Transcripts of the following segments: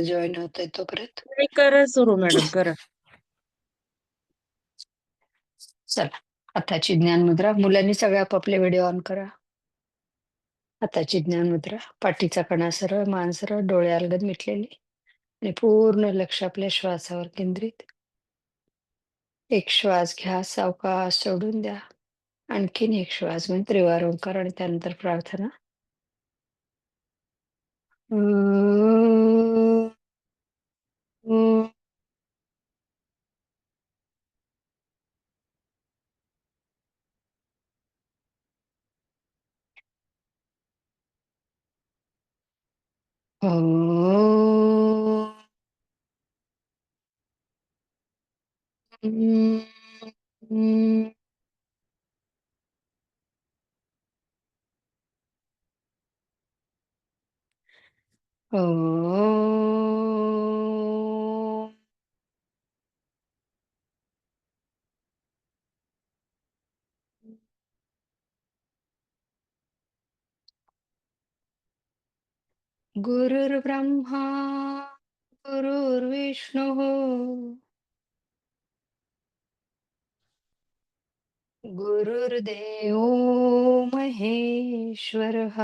Join होतंय तोपर्यंत. नाही करा सुरू मॅडम करा. चला, हाताची ज्ञान मुद्रा. मुलांनी सगळे आपापले व्हिडिओ ऑन करा. हाताची ज्ञान मुद्रा. पाठीचा कणा सरळ, मान सरळ, डोळे अलगद मिटलेले आणि पूर्ण लक्ष आपल्या श्वासावर केंद्रित. एक श्वास घ्या, सावकाश सोडून द्या. आणखीन एक श्वास घेऊन त्रिवार ओंकार आणि त्यानंतर प्रार्थना. अं, अं. ओम. हं, हं. ओम. गुरुर्ब्रह्मा गुरुर्विष्णू. गुरुर्देवो महेश्वरः.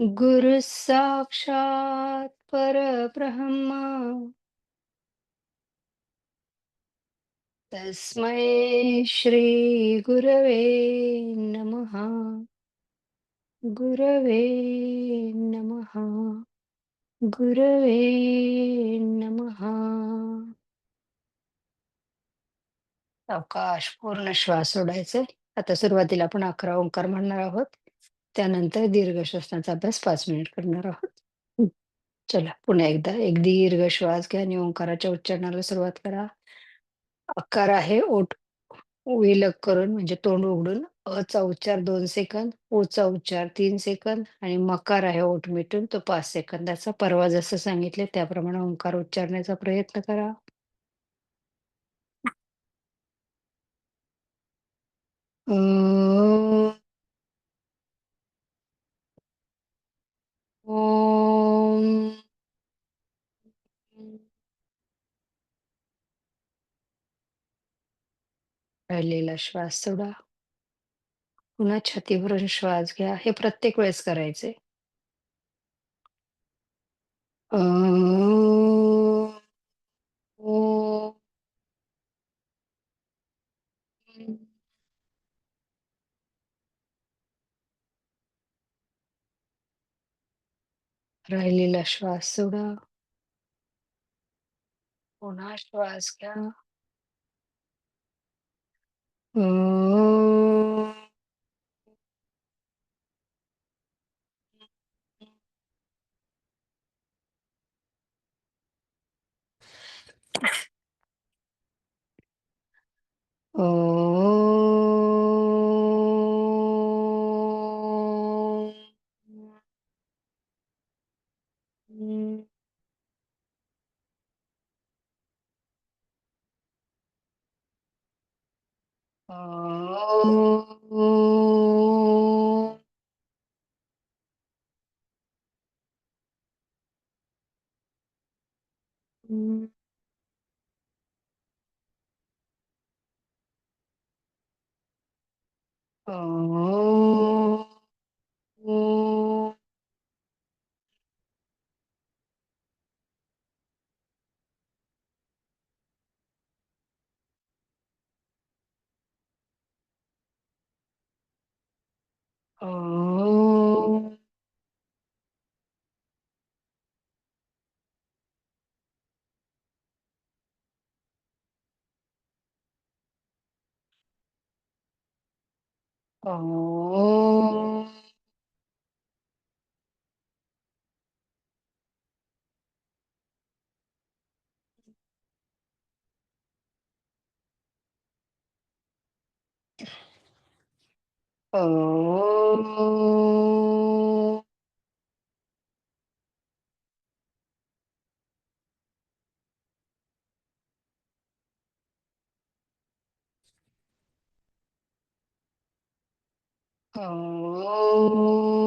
गुरुः साक्षात् परब्रह्म. तस्मै श्रीगुरवे नमः. गुरवे नमः। गुरवे नमः। अवकाश पूर्ण श्वास सोडायचे आता सुरुवातीला आपण अकरा ओंकार म्हणणार आहोत. त्यानंतर दीर्घ श्वसनाचा अभ्यास पाच मिनिट करणार आहोत. चला पुन्हा एकदा एक दीर्घ श्वास घ्या आणि ओंकाराच्या उच्चारणाला सुरुवात करा. अकार आहे ओठ विलग करून म्हणजे तोंड उघडून अचा उच्चार दोन सेकंद ओचा उच्चार तीन सेकंद आणि मकार आहे ओठ मिटून तो पाच सेकंदाचा परवा जसं सांगितले त्याप्रमाणे ओंकार उच्चारण्याचा प्रयत्न करा. अं, राहिलेला श्वास सोडा. पुन्हा छातीवरून श्वास घ्या. हे प्रत्येक वेळेस करायचे राहिलेला श्वास सोडा. पुन्हा श्वास घ्या. अं, 哦哦哦。 어, 어. Oh.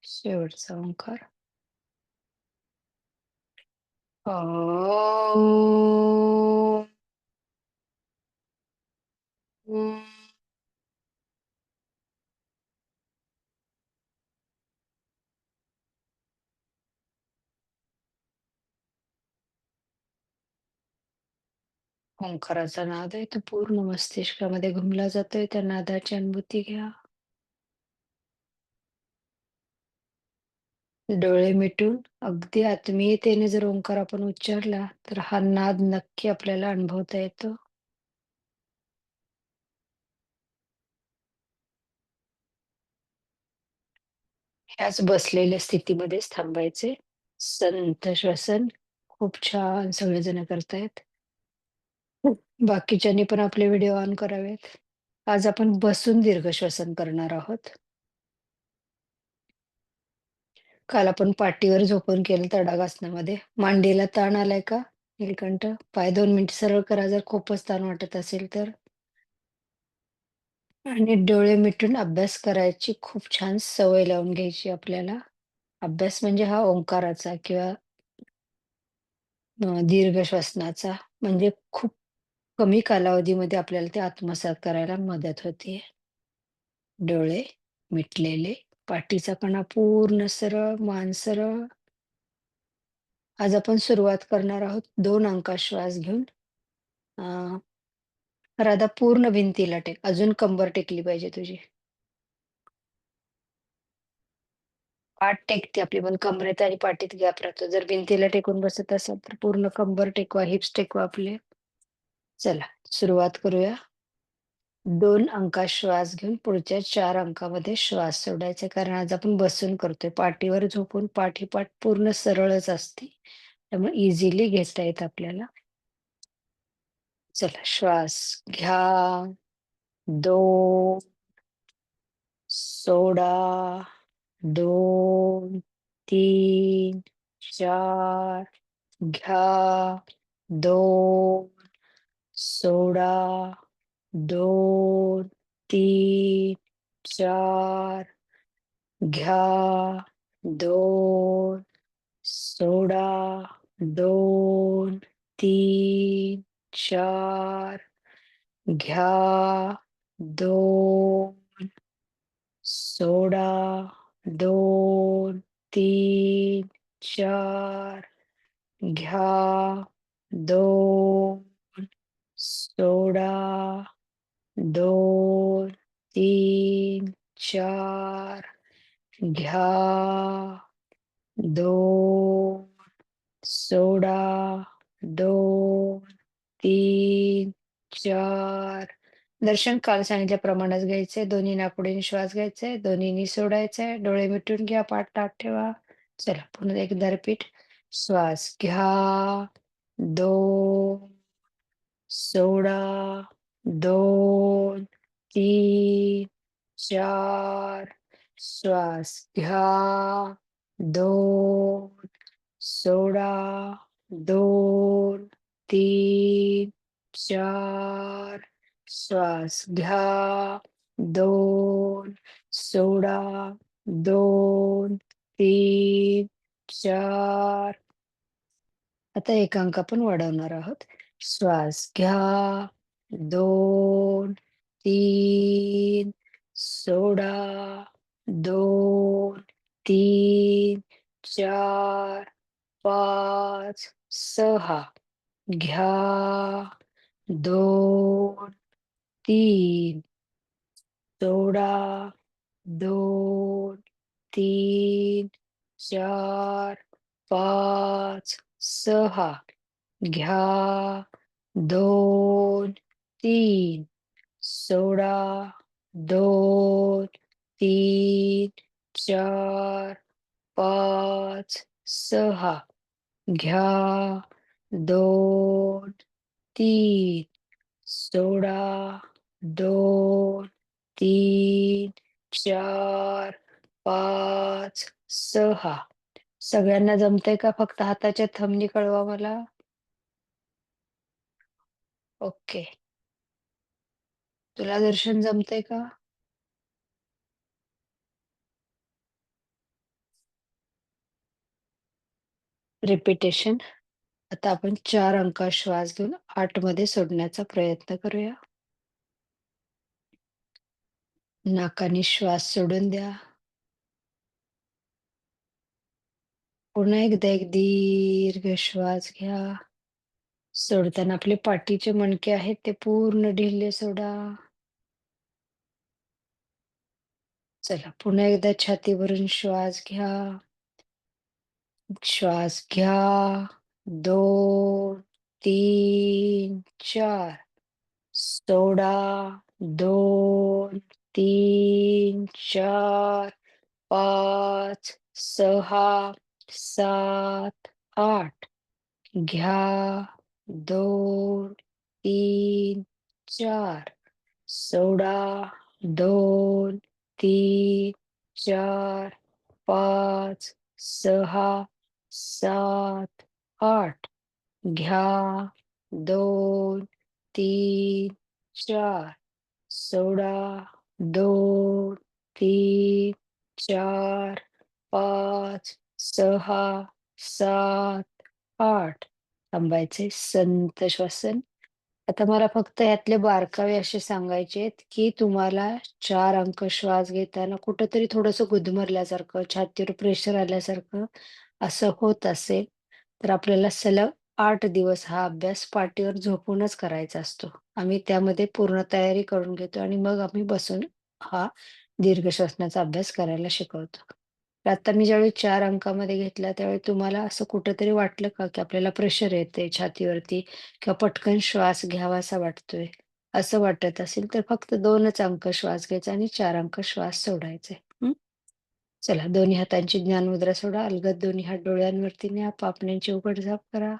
Çevirirsel Oh. Mm. ओंकाराचा नाद आहे तो पूर्ण मस्तिष्कामध्ये घुमला जातोय. त्या नादाची अनुभूती घ्या. डोळे मिटून अगदी आत्मीयतेने जर ओंकार आपण उच्चारला, तर हा नाद नक्की आपल्याला अनुभवता येतो. ह्याच बसलेल्या स्थितीमध्येच थांबायचे. संत श्वसन खूप छान सगळेजण करतायत. बाकीच्यांनी पण आपले व्हिडिओ ऑन करावेत. आज आपण बसून दीर्घ श्वसन करणार आहोत. काल आपण पाठीवर झोपून केलं तडागासनामध्ये. मांडीला ताण आलाय का? नीलकंठ, पाय दोन मिनिट सरळ करा जर खूपच ताण वाटत असेल तर. आणि डोळे मिटून अभ्यास करायची खूप छान सवय लावून घ्यायची आपल्याला. अभ्यास म्हणजे हा ओंकाराचा किंवा दीर्घ श्वसनाचा म्हणजे खूप कमी कालावधीमध्ये आपल्याला ते आत्मसात करायला मदत होते. डोळे मिटलेले, पाठीचा कणा पूर्ण सरळ, मान सरळ. आज आपण सुरुवात करणार आहोत दोन अंका श्वास घेऊन. राधा पूर्ण भिंतीला टेक. अजून कंबर टेकली पाहिजे तुझी. पाठ टेकते आपली पण कमरेत आणि पाठीत गॅप राहतो. जर भिंतीला टेकून बसत असाल तर पूर्ण कंबर टेकवा, हिप्स टेकवा आपले. चला सुरुवात करूया. दोन अंका श्वास घेऊन पुढच्या चार अंकामध्ये श्वास सोडायचा. कारण आज आपण बसून करतोय. पाठीवर झोपून पाठीपाठ पूर्ण सरळच असते. त्यामुळे इझिली घेता येत आपल्याला. चला श्वास घ्या. दोन सोडा. 2, 3, 4 घ्या. दोन सोळा दोन तीन चार घ्या दोन सोळा दोन तीन चार घ्या दोन सोळा दोन तीन चार घ्या दोन सोडा. 2, 3, 4 घ्या. 2 सोडा. 2, 3, 4 दर्शन काल सांगितल्याप्रमाणेच घ्यायचे दोन्ही नाकपुडीने श्वास घ्यायचे दोन्हीनी सोडायचे डोळे मिटून घ्या, पाठ ताट ठेवा. चला पुन्हा एकदा रिपीट. श्वास घ्या. दोन सोळा दोन तीन चार श्वास घ्या दोन सोळा दोन तीन चार श्वास घ्या दोन सोळा दोन तीन चार. आता एक अंक आपण वाढवणार आहोत. श्वास घ्या दोन तीन सोडा. दोन तीन चार पाच सहा. घ्या. दोन तीन. सोडा. दोन तीन चार पाच सहा. घ्या. दोन तीन. सोडा. दोन तीन चार पाच सहा. घ्या. दोन तीन. सोडा. दोन तीन चार पाच सहा. सगळ्यांना जमतंय का फक्त हाताच्या थमनी कळवा मला? ओके. तुला दर्शन जमतंय का? रिपिटेशन. आता आपण 4 अंक श्वास घेऊन 8 मध्ये सोडण्याचा प्रयत्न करूया. नाकाने श्वास सोडून द्या. पुन्हा एकदा एक दीर्घ श्वास घ्या. सोडताना आपले पाठीचे मणके आहेत ते पूर्ण ढिल्ले सोडा. चला पुन्हा एकदा छातीवरून श्वास घ्या. श्वास घ्या. 2, 3, 4. सोडा. 2, 3, 4, 5, 6, 7, 8. घ्या. दोन तीन चार. सोळा दोन तीन चार पाच. सहा. सात. आठ. घ्या. दोन तीन चार. सोळा दोन तीन चार पाच. सहा. सात. आठ. थांबायचे. संत श्वसन. आता मला फक्त यातले बारकावे असे सांगायचे आहेत, की तुम्हाला चार अंक श्वास घेताना कुठंतरी थोडंसं गुदमरल्यासारखं, छातीवर प्रेशर आल्यासारखं असं होत असेल, तर आपल्याला सलग आठ दिवस हा अभ्यास पाठीवर झोपूनच करायचा असतो. आम्ही त्यामध्ये पूर्ण तयारी करून घेतो आणि मग आम्ही बसून हा दीर्घ श्वसनाचा अभ्यास करायला शिकवतो. तर आता मी ज्यावेळी 4 अंकामध्ये घेतला, त्यावेळी तुम्हाला असं कुठेतरी वाटलं का, की आपल्याला प्रेशर येतंय छातीवरती किंवा पटकन श्वास घ्यावासा वाटतोय, असं वाटत असेल, तर फक्त 2च अंक श्वास घ्यायचा आणि 4 अंक श्वास सोडायचे. हं. चला दोन्ही हातांची ज्ञानमुद्रा सोडा. अलगद दोन्ही हात डोळ्यांवरती न्या. पापण्यांची उघड-झाप करा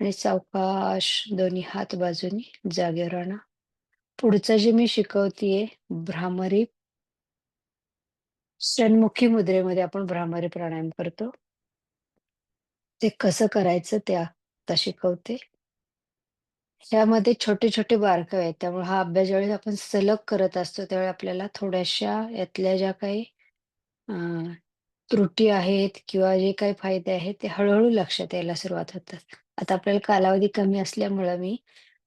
आणि सावकाश दोन्ही हात बाजूनी जागेवर आणा. पुढचं जे मी शिकवतीये भ्रामरी षणमुखी मुद्रेमध्ये आपण भ्रामरी प्राणायाम करतो. ते कसं करायचं ते आता शिकवते. ह्यामध्ये छोटे-छोटे बारकावे आहेत. त्यामुळे हा अभ्यास ज्यावेळेस आपण सलग करत असतो, त्यावेळी आपल्याला थोड्याशा यातल्या ज्या काही त्रुटी आहेत किंवा जे काही फायदे आहेत, ते हळूहळू लक्षात यायला सुरुवात होतात. आता आपल्याला कालावधी कमी असल्यामुळं मी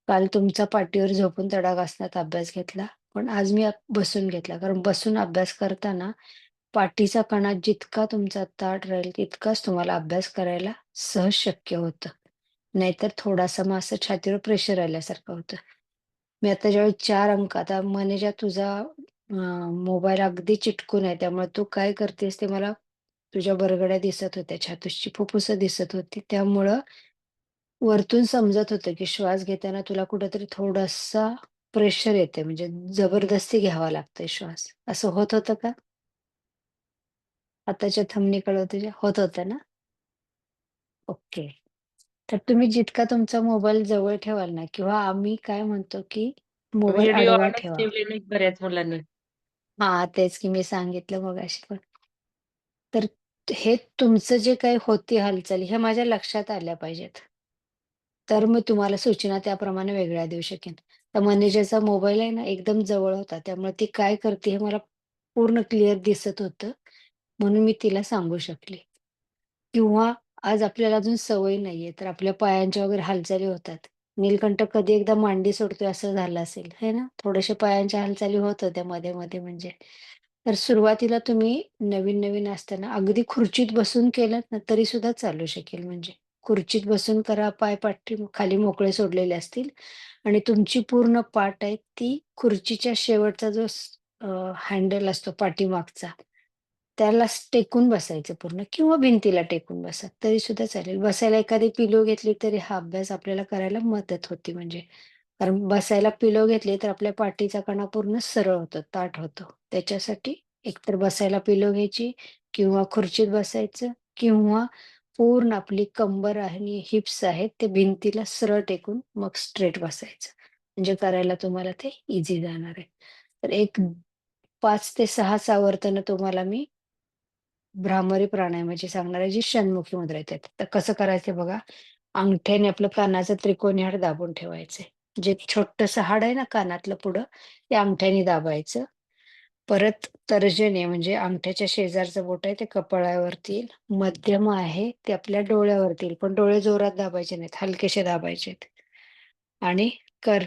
काल तुमचा पाठीवर झोपून तडाग असण्यात अभ्यास घेतला. पण आज मी बसून घेतला. कारण बसून अभ्यास करताना पाठीचा कणा जितका तुमचा ताट राहील, तितकाच तुम्हाला अभ्यास करायला सहज शक्य होतं. नाहीतर थोडासा मग असं छातीवर प्रेशर आल्यासारखं होतं. मी आता ज्यावेळी चार अंक आता मनेजा तुझा मोबाईल अगदी चिटकून आहे. त्यामुळे तू काय करतेस ते मला तुझ्या बरगड्या दिसत होत्या, छातीची फुफ्फुसं दिसत होती. त्यामुळं वरतून समजत होतं, की श्वास घेताना तुला कुठेतरी थोडासा प्रेशर येतंय म्हणजे जबरदस्ती घ्यावा लागतोय श्वास. असं होत होतं का? हाताच्या थंबनीकडं तुझ्या होत होतं ना? ओके. तर तुम्ही जितका तुमचा मोबाईल जवळ ठेवाल ना किंवा आम्ही काय म्हणतो, की मोबाईल व्हिडिओ आडवा ऑनच ठेवा. ठेवले नाहीत बऱ्याच मुलांनी. हां, तेच की मी सांगितलं मगाशी पण. तर हे तुमचं जे काही होती हालचाली ह्या माझ्या लक्षात आल्या पाहिजेत. तर मग तुम्हाला सूचना त्याप्रमाणे वेगळ्या देऊ शकेन. तर मॅनेजरचा मोबाईल आहे ना एकदम जवळ होता. त्यामुळे ती काय करते हे मला पूर्ण क्लिअर दिसत होतं. म्हणून मी तिला सांगू शकले. किंवा आज आपल्याला अजून सवय नाहीये, तर आपल्या पायांच्या वगैरे हालचाली होतात. नीलकंठ कधी एकदा मांडी सोडतोय असं झालं असेल, है ना? थोड्याशा पायांच्या हालचाली होत होत्या मध्ये-मध्ये म्हणजे. तर सुरुवातीला तुम्ही नवीन-नवीन असताना अगदी खुर्चीत बसून केलं ना, तरी सुद्धा चालू शकेल म्हणजे. खुर्चीत बसून करा, पाय पाठी खाली मोकळे सोडलेले असतील आणि तुमची पूर्ण पाठ आहे ती खुर्चीच्या शेवटचा जो हँडल असतो पाठीमागचा, त्याला टेकून बसायचं पूर्ण किंवा भिंतीला टेकून बसा, तरी सुद्धा चालेल. बसायला एखादी पिलो घेतली तरी हा अभ्यास आपल्याला करायला मदत होती म्हणजे. कारण बसायला पिलो घेतली तर आपल्या पाठीचा कणा पूर्ण सरळ होतो, ताट होतो. त्याच्यासाठी एकतर बसायला पिलो घ्यायची किंवा खुर्चीत बसायचं किंवा पूर्ण आपली कंबर आणि हिप्स आहेत ते भिंतीला सरळ टेकून मग स्ट्रेट बसायचं. म्हणजे करायला तुम्हाला ते इझी जाणार आहे. तर एक पाच ते 6 सावर्तनं तुम्हाला मी भ्रामरी प्राणायामाची सांगणार आहे, जी षण्मुखी मुद्रा येते. तर कसं करायचं बघा. अंगठ्याने आपलं कानाचं त्रिकोणी हाड दाबून ठेवायचे. जे छोटस हाड आहे ना कानातलं पुढं, ते अंगठ्याने दाबायचं परत तर्जनी म्हणजे अंगठ्याच्या शेजारचं बोट आहे ते कपाळावरती येईल. मध्यम आहे ते आपल्या डोळ्यावरती येईल. पण डोळे जोरात दाबायचे नाहीत, हलकेसे दाबायचेत. आणि कर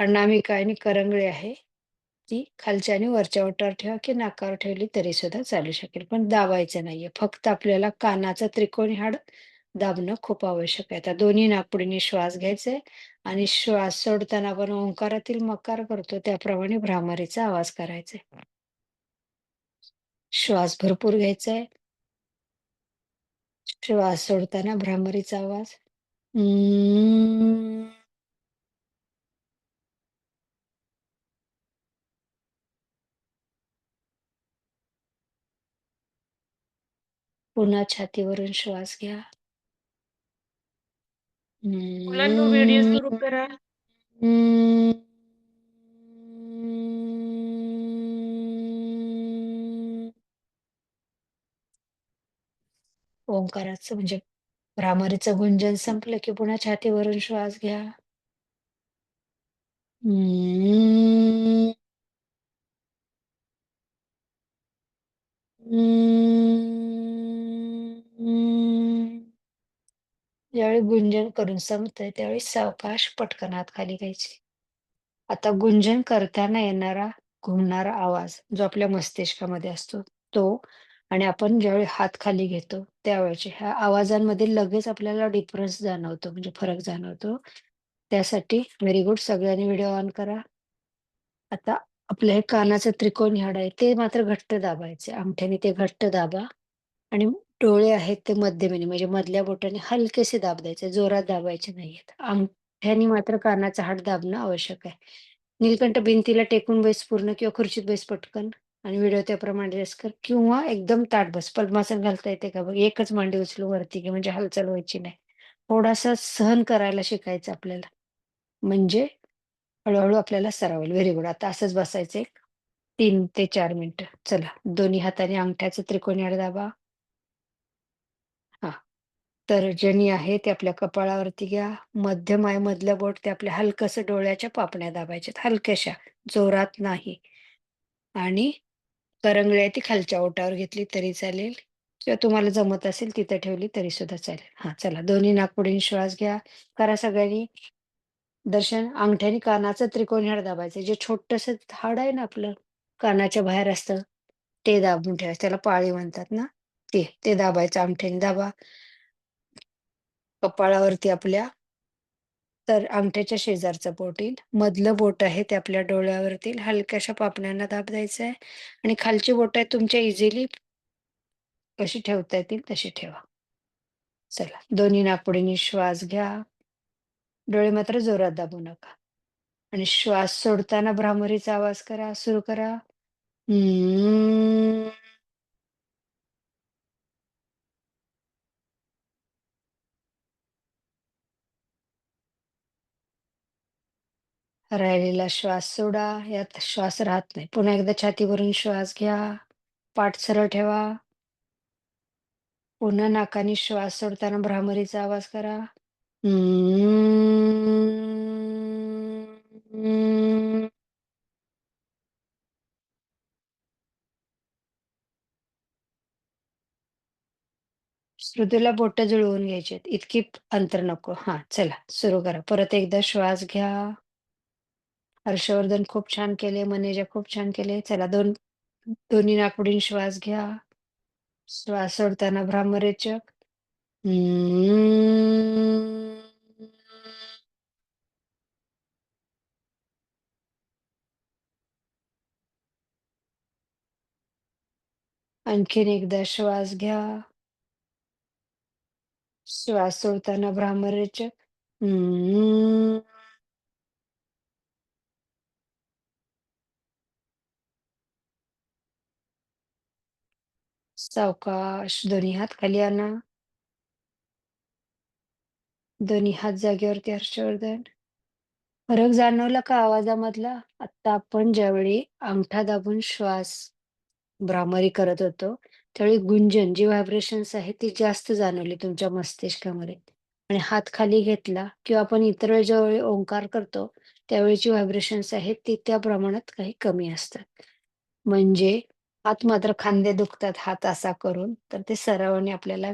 अनामिका आणि करंगळी आहे, ती खालच्या आणि वरच्या ओटावर ठेवा की नाकावर ठेवली तरी सुद्धा चालू शकेल. पण दाबायचं नाहीये. फक्त आपल्याला कानाचं त्रिकोणी हाड दाबणं खूप आवश्यक आहे. आता दोन्ही नाकपुडीने श्वास घ्यायचे आणि श्वास सोडताना आपण ओंकारातील मकार करतो त्याप्रमाणे भ्रामरीचा आवाज करायचा श्वास भरपूर घ्यायचा आहे. श्वास सोडताना भ्रामरीचा आवाज. पुन्हा छातीवरून श्वास घ्या. मुलांनो व्हिडिओ सुरू अं. करा. अं. ओंकाराचं म्हणजे भ्रामरीचं गुंजन संपलं की पुन्हा छातीवरून श्वास घ्या. अं. ज्यावेळी गुंजन करून संपतंय त्यावेळी सावकाश पटकन हात खाली घ्यायचे. आता गुंजन करताना येणारा घुमणारा आवाज जो आपल्या मस्तिष्कामध्ये असतो तो आणि आपण ज्यावेळी हात खाली घेतो त्यावेळेचे ह्या आवाजांमध्ये लगेच आपल्याला डिफरन्स जाणवतो म्हणजे फरक जाणवतो. त्यासाठी व्हेरी गुड सगळ्यांनी व्हिडिओ ऑन करा. आता आपलं हे कानाचं त्रिकोण हाड आहे ते मात्र घट्ट दाबायचे. अंगठ्याने ते घट्ट दाबा आणि डोळे आहेत ते मध्यमेने म्हणजे मधल्या बोटाने हलकेसे दाब द्यायचे, जोरात दाबायचे नाहीयेत. अंगठ्याने मात्र कानाचा हाट दाबणं आवश्यक आहे. नीलकंठ भिंतीला टेकून बैस पूर्ण किंवा खुर्चीत बैस पटकन आणि व्हिडिओ त्याप्रमाणे रेस कर किंवा एकदम ताट बस. पद्मासन घालता येते का बघ. एकच मांडी उचलू वरती की म्हणजे हालचाल व्हायची नाही. थोडासा सहन करायला शिकायचं आपल्याला. म्हणजे हळूहळू आपल्याला सरावेल व्हेरी गुड. आता असंच बसायचं एक तीन ते चार मिनिटं. चला दोन्ही हाताने अंगठ्याचं त्रिकोणी दाबा. तर्जनी आहे ते आपल्या कपाळावरती घ्या. मध्यम आहे मधलं बोट ते आपल्या हलकसं डोळ्याच्या पापण्या दाबायच्यात हलक्याशा, जोरात नाही. आणि करंगळी आहे ती खालच्या ओटावर घेतली तरी चालेल किंवा तुम्हाला जमत असेल तिथं ठेवली तरी सुद्धा चालेल. हा चला दोन्ही नाकपुडीने श्वास घ्या. करा सगळ्यांनी. दर्शन अंगठ्याने कानाचं त्रिकोणी हाड दाबायचं. जे छोटस हाड आहे ना आपलं, कानाच्या बाहेर असतं, ते दाबून ठेवायचं. त्याला पाळी म्हणतात ना, ते. ते दाबायचं अंगठ्याने दाबा. कपाळावरती आपल्या तर अंगठ्याच्या शेजारचं बोट येईल. मधलं बोट आहे ते आपल्या डोळ्यावरती हलक्याशा पापण्यांना दाब द्यायचा आहे आणि खालची बोटं आहेत तुमच्या इझिली कशी ठेवता येतील तशी ठेवा. चला दोन्ही नाकपुडीने श्वास घ्या. डोळे मात्र जोरात दाबू नका. आणि श्वास सोडताना भ्रामरीचा आवाज करा. सुरू करा. राहिलेला श्वास सोडा. यात श्वास राहत नाही. पुन्हा एकदा छातीवरून श्वास घ्या. पाठ सरळ ठेवा. पुन्हा नाकाने श्वास सोडताना भ्रामरीचा आवाज करा. श्रुतीला बोटं जुळवून घ्यायची इतकी अंतर नको. हा चला सुरू करा. परत एकदा श्वास घ्या. हर्षवर्धन खूप छान केले. मनेजा खूप छान केले. चला दोन दोन्ही नाकपुडीने श्वास घ्या. श्वास सोडताना भ्रामरेचक. आणखीन एकदा श्वास घ्या. श्वास सोडताना भ्रामरेचक. सावकाश दोन्ही हात खाली आणा. दोन्ही हात जागेवरती हर्षवर्धन. फरक जाणवला का आवाजामधला? आत्ता आपण ज्यावेळी अंगठा दाबून श्वास भ्रामरी करत होतो, त्यावेळी गुंजन जी व्हायब्रेशन्स आहेत ती जास्त जाणवली तुमच्या मस्तिष्कामध्ये. आणि हात खाली घेतला किंवा आपण इतर वेळी ज्यावेळी ओंकार करतो, त्यावेळीची व्हायब्रेशन्स आहेत ती त्या प्रमाणात काही कमी असतात. म्हणजे हात मात्र खांदे दुखतात हात असा करून, तर ते सरावाने आपल्याला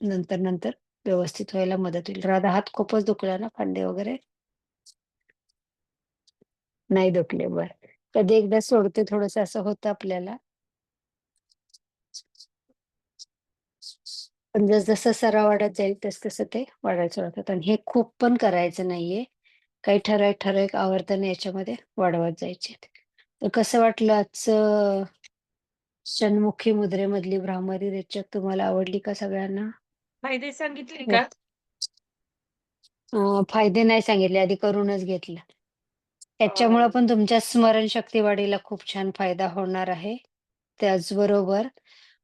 नंतर-नंतर व्यवस्थित व्हायला मदत होईल. राधा हात खूपच दुखला ना खांदे वगैरे? नाही दुखले, बर कधी एकदा सोडते थोडंसं असं होतं आपल्याला. पण जस जसं सराव वाढत जाईल तस तसं ते वाढायला सुरुवात आणि हे खूप पण करायचं नाहीये. काही ठराविक, ठराविक आवर्तन याच्यामध्ये वाढवत जायचे. तर कसं वाटलं आजचं षण्मुखी मुद्रेमधली भ्रामरी रेचक तुम्हाला आवडली का सगळ्यांना? फायदे सांगितले हो. का? अ, फायदे नाही सांगितले, आधी करूनच घेतलं. त्याच्यामुळं. पण तुमच्या स्मरणशक्ती वाढीला खूप छान फायदा होणार आहे. त्याचबरोबर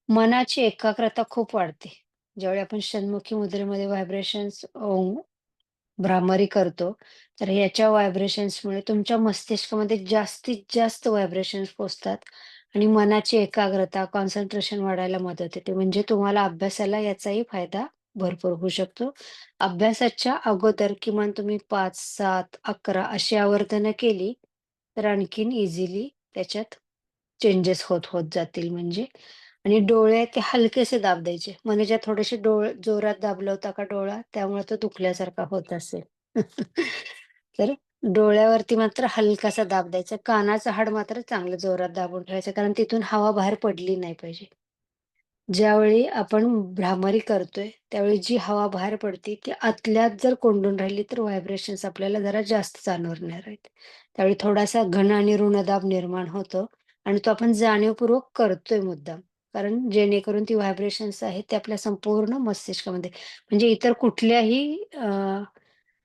मनाची एकाग्रता खूप वाढते. ज्यावेळी आपण षण्मुखी मुद्रेमध्ये व्हायब्रेशन्स भ्रामरी करतो, तर याच्या व्हायब्रेशन्समुळे तुमच्या मस्तिष्कामध्ये जास्तीत जास्त व्हायब्रेशन्स पोहोचतात आणि मनाची एकाग्रता, कॉन्सन्ट्रेशन वाढायला मदत होते. म्हणजे तुम्हाला अभ्यासाला याचाही फायदा भरपूर होऊ शकतो. अभ्यासाच्या अगोदर किमान तुम्ही 5, 7, 11 अशी आवर्तनं केली, तर आणखीन इझिली त्याच्यात चेंजेस होत, होत जातील म्हणजे आणि डोळे ते हलकेसे दाब द्यायचे. मनेच्या थोडेसे डोळे जोरात दाबला होता का डोळा, त्यामुळे तो दुखल्यासारखा होत असेल. तर डोळ्यावरती मात्र हलकासा दाब द्यायचा. कानाचं हाड मात्र चांगलं जोरात दाबून ठेवायचं, कारण तिथून हवा बाहेर पडली नाही पाहिजे. ज्यावेळी आपण भ्रामरी करतोय, त्यावेळी जी हवा बाहेर पडते, ती आतल्यात जर कोंडून राहिली, तर व्हायब्रेशन्स आपल्याला जरा जास्त जाणवणार आहेत. त्यावेळी थोडासा घन आणि ऋणदाब निर्माण होतो आणि तो आपण जाणीवपूर्वक करतोय मुद्दाम. कारण जेणेकरून ती व्हायब्रेशन्स आहेत, ते आपल्या संपूर्ण मस्तिष्कामध्ये म्हणजे इतर कुठल्याही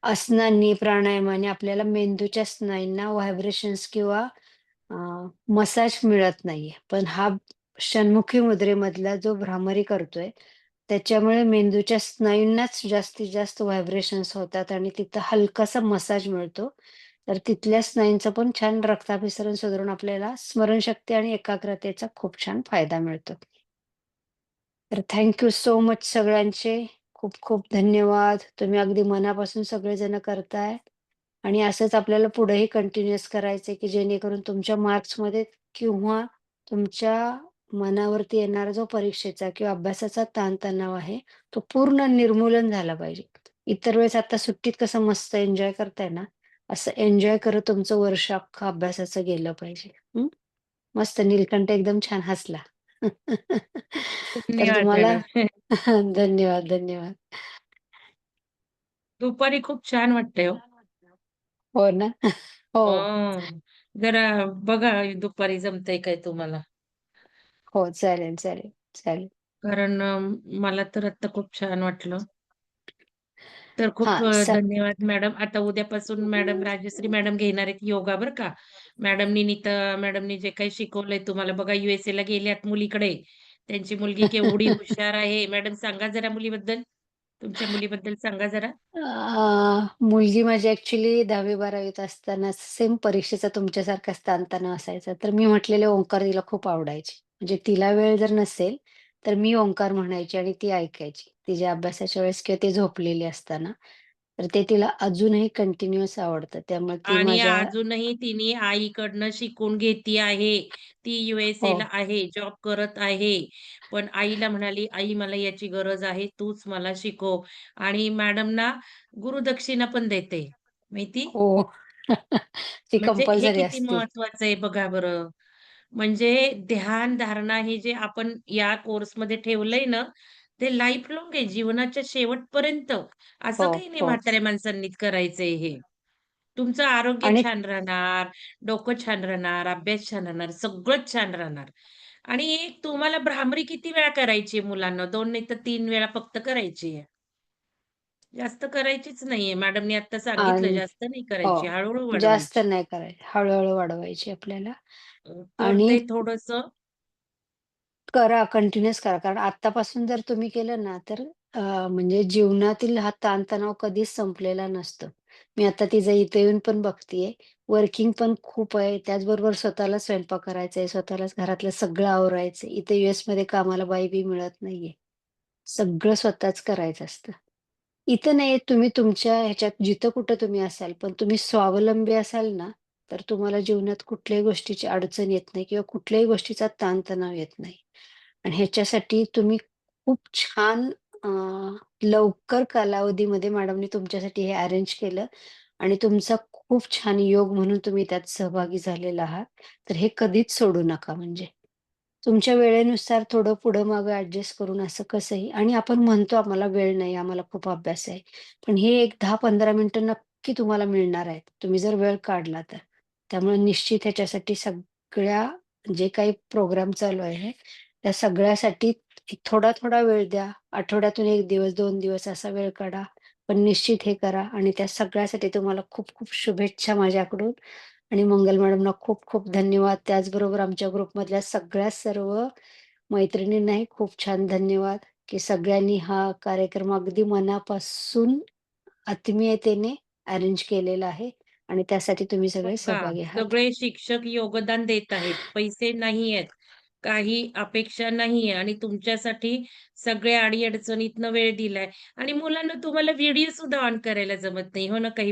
आसनांनी, प्राणायामाने आपल्याला मेंदूच्या स्नायूंना व्हायब्रेशन्स किंवा मसाज मिळत नाहीये. पण हा षण्मुखी मुद्रेमधला जो भ्रामरी करतोय, त्याच्यामुळे मेंदूच्या स्नायूंनाच जास्तीत जास्त व्हायब्रेशन्स होतात आणि तिथं हलकासा मसाज मिळतो. तर तिथल्या स्नायूंचं पण छान रक्ताभिसरण सुधारून आपल्याला स्मरणशक्ती आणि एकाग्रतेचा खूप छान फायदा मिळतो. तर थँक यू सो मच सगळ्यांचे. खूप खूप धन्यवाद. तुम्ही अगदी मनापासून सगळेजण करताय आणि असंच आपल्याला पुढेही कंटिन्यूअस करायचंय, की जेणेकरून तुमच्या मार्क्समध्ये किंवा तुमच्या मनावरती येणारा जो परीक्षेचा किंवा अभ्यासाचा ताणतणाव आहे, तो पूर्ण निर्मूलन झाला पाहिजे. इतर वेळेस आता सुट्टीत कसं मस्त एन्जॉय करताय ना, असं एन्जॉय करत तुमचं वर्ष अख्खा अभ्यासाचं गेलं पाहिजे. मस्त नीलकंठ एकदम छान हसला. तर धन्यवाद तुम्हाला मॅडम. धन्यवाद, धन्यवाद. दुपारी खूप छान वाटतंय हो. हो ना? हो. हं. जरा बघा दुपारी जमतंय काय तुम्हाला? हो, चालेल, चालेल, चालेल. कारण अ, मला तर आत्ता खूप छान वाटलं. तर खूप हां, अ, स धन्यवाद मॅडम. आता उद्यापासून मॅडम राजश्री मॅडम घेणार आहेत योगा बरं का. मॅडमनी नीता मॅडमनी जे काही शिकवलंय तुम्हाला बघा यू-एस-एला गेल्यात मुलीकडे. त्यांची मुलगी केवढी हुशार आहे. मॅडम सांगा जरा मुलीबद्दल? तुमच्या मुलीबद्दल सांगा जरा? अ, मुलगी माझी ॲक्चुअली 10वी-12वीत असताना सेम परीक्षेचा तुमच्यासारखाच ताणतणाव असायचा. तर मी म्हटलेले ओंकार तिला खूप आवडायचे. म्हणजे तिला वेळ जर नसेल, तर मी ओंकार म्हणायची आणि ती ऐकायची. तिच्या अभ्यासाच्या वेळेस किंवा ती झोपलेली असताना. तर ते तिला अजूनही कंटिन्युअस आवडतं. त्यामुळे ती आणि माझ्या अजूनही तिने आईकडनं शिकून घेती आहे. ती हो. यू-एस-एला आहे, जॉब करत आहे. पण आईला म्हणाली, "आई मला याची गरज आहे, तूच मला शिकव." आणि मॅडमना गुरुदक्षिणा पण देते. माहिती? हो. ती म्हणजे हे कंपल्सरी किती असते. महत्वाचं आहे बघा बरं. म्हणजे ध्यान, धारणा हे जे आपण या कोर्समध्ये ठेवलंय ना, ते लाईफ लाँग आहे जीवनाच्या शेवटपर्यंत. असं हो, काही नाही हो. म्हाताऱ्या माणसांनीच करायचंय हे. तुमचं आरोग्य आणि छान राहणार, डोकं छान राहणार, अभ्यास छान राहणार, सगळंच छान राहणार. आणि तुम्हाला भ्रामरी किती वेळा करायची आहे मुलांनो? 2 नाही तर 3 वेळा फक्त करायची आहे. जास्त करायचीच नाहीये. मॅडमनी आता सांगितलं जास्त नाही हो. करायची, हळू-हळू जास्त. नाही करायची. हळू वाढवायची आपल्याला आणि पुरतंय थोडंसं करा, कंटिन्यूअस करा. कारण आत्तापासून जर तुम्ही केलं ना, तर अ, म्हणजे जीवनातील हा ताणतणाव कधीच संपलेला नसतो. मी आता तिचं इथे येऊन पण बघतीये. वर्किंग पण खूप आहे. त्याचबरोबर स्वतःला स्वयंपाक करायचा आहे, स्वतःलाच घरातलं सगळं आवरायचं इथे यूएसमध्ये कामाला बाई-बी मिळत नाहीये. सगळं स्वतःच करायचं असतं. इथं नाही तुम्ही तुमच्या ह्याच्यात जिथं कुठं तुम्ही असाल, पण तुम्ही स्वावलंबी असाल ना, तर तुम्हाला जीवनात कुठल्याही गोष्टीची अडचण येत नाही किंवा कुठल्याही गोष्टीचा ताणतणाव येत नाही. आणि ह्याच्यासाठी तुम्ही खूप छान लवकर कालावधीमध्ये मॅडमनी तुमच्यासाठी हे अरेंज केलं आणि तुमचा खूप छान योग म्हणून तुम्ही त्यात सहभागी झालेला आहात. तर हे कधीच सोडू नका म्हणजे. तुमच्या वेळेनुसार थोडं पुढं-मागं ऍडजस्ट करून असं कसंही आणि आपण म्हणतो आम्हाला वेळ नाही, आम्हाला खूप अभ्यास आहे. पण हे एक 10-15 मिनिटं नक्की तुम्हाला मिळणार आहेत. तुम्ही जर वेळ काढला तर. त्यामुळे निश्चित ह्याच्यासाठी सगळ्या जे काही प्रोग्राम चालू आहे, त्या सगळ्यासाठी थोडा-थोडा वेळ द्या. आठवड्यातून एक दिवस, दोन दिवस असा वेळ काढा. पण निश्चित हे करा आणि त्या सगळ्यासाठी तुम्हाला खूप-खूप शुभेच्छा माझ्याकडून आणि मंगल मॅडमना खूप-खूप धन्यवाद. त्याचबरोबर आमच्या ग्रुपमधल्या सगळ्या सर्व मैत्रिणींनाही खूप छान धन्यवाद, की सगळ्यांनी हा कार्यक्रम अगदी मनापासून आत्मीयतेने अरेंज केलेला आहे आणि त्यासाठी तुम्ही सगळे सहभागी आहात. सगळे शिक्षक योगदान देत आहेत. पैसे नाहीयेत, काही अपेक्षा नाहीये आणि तुमच्यासाठी सगळ्या अडी-अडचणीतनं वेळ दिलाय आणि मुलांना तुम्हाला व्हिडिओ सुद्धा ऑन करायला जमत नाही. हो ना? काही